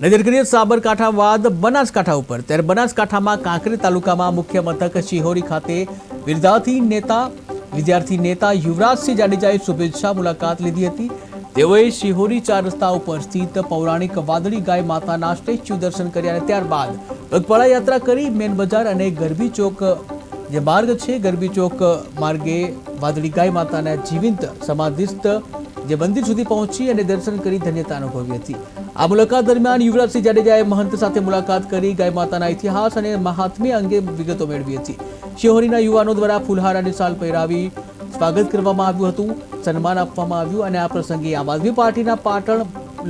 નજર કરીએ સાબરકાંઠા બાદ બનાસકાંઠા ઉપર. ત્યારે બનાસકાંઠામાં કાંકરી તાલુકામાં મુખ્ય મથક શિહોરી ખાતે વિદ્યાર્થી નેતા વિદ્યાર્થી નેતા યુવરાજસિંહ જાડેજાએ શુભેચ્છા મુલાકાત લીધી હતી. તેઓએ શિહોરી ચાર રસ્તા ઉપર સ્થિત પૌરાણિક વાદળી ગાય માતાના સ્ટેચ્યુ દર્શન કર્યા અને ત્યારબાદ પગપાળા યાત્રા કરી મેન બજાર અને ગરબી ચોક, જે માર્ગ છે, ગરબી ચોક માર્ગે વાદળી ગાય માતાના જીવંત સમાધિસ્થ જે મંદિર સુધી પહોંચી અને દર્શન કરી ધન્યતા અનુભવી હતી. આ મુલાકાત દરમિયાન યુવરાજસિંહ જાડેજાએ મહંત સાથે મુલાકાત કરી ગાય માતાના ઇતિહાસ અને મહાત્મ્ય અંગે વિગતો મેળવી હતી. શિહોરીના યુવાનો દ્વારા ફૂલહાર અને શાલ પહેરાવી સ્વાગત કરવામાં આવ્યું હતું, સન્માન આપવામાં આવ્યું અને આ પ્રસંગે આમ આદમી પાર્ટીના પાટણ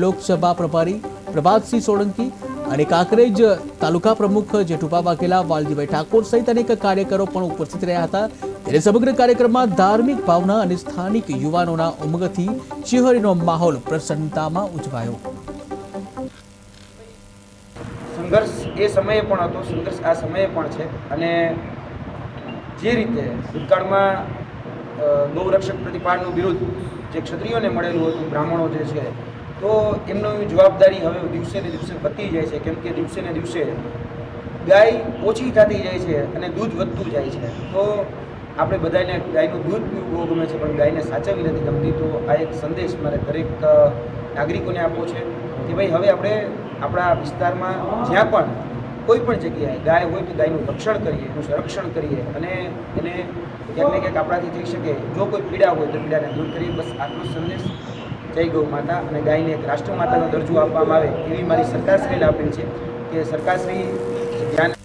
લોકસભા પ્રભારી પ્રભાતસિંહ સોળંકી અને કાંકરેજ તાલુકા પ્રમુખ જેઠુભા વાઘેલા, વાલજીભાઈ ઠાકોર સહિત અનેક કાર્યકરો પણ ઉપસ્થિત રહ્યા હતા. ત્યારે સમગ્ર કાર્યક્રમમાં ધાર્મિક ભાવના અને સ્થાનિક યુવાનોના ઉમંગથી શિહોરીનો માહોલ પ્રસન્નતામાં ઉજવાયો. સંઘર્ષ એ સમયે પણ હતો, સંઘર્ષ આ સમયે પણ છે. અને જે રીતે ભૂતકાળમાં ગૌરક્ષક પ્રતિપાળનું વિરુદ્ધ જે ક્ષત્રિયોને મળેલું હતું, બ્રાહ્મણો જે છે તો એમની જવાબદારી હવે દિવસે ને દિવસે વધતી જાય છે, કેમ કે દિવસે ને દિવસે ગાય ઓછી થતી જાય છે અને દૂધ વધતું જાય છે. તો આપણે બધાને ગાયનું દૂધ પીવું બહુ ગમે છે, પણ ગાયને સાચવવી નથી ગમતી, તો આ એક સંદેશ મારે દરેક નાગરિકોને આપવો છે કે ભાઈ હવે આપણે આપણા વિસ્તારમાં જ્યાં પણ કોઈ પણ જગ્યાએ ગાય હોય તો ગાયનું રક્ષણ કરીએ, એનું સંરક્ષણ કરીએ અને એને ક્યાંક ને ક્યાંક આપણાથી થઈ શકે. જો કોઈ પીડા હોય તો પીડાને દૂર કરીએ. બસ આટલો સંદેશ. જય ગૌ માતા અને ગાયને એક રાષ્ટ્રમાતાનો દરજ્જો આપવામાં આવે એવી મારી સરકારશ્રીને અપીલ છે કે સરકારશ્રી ધ્યાન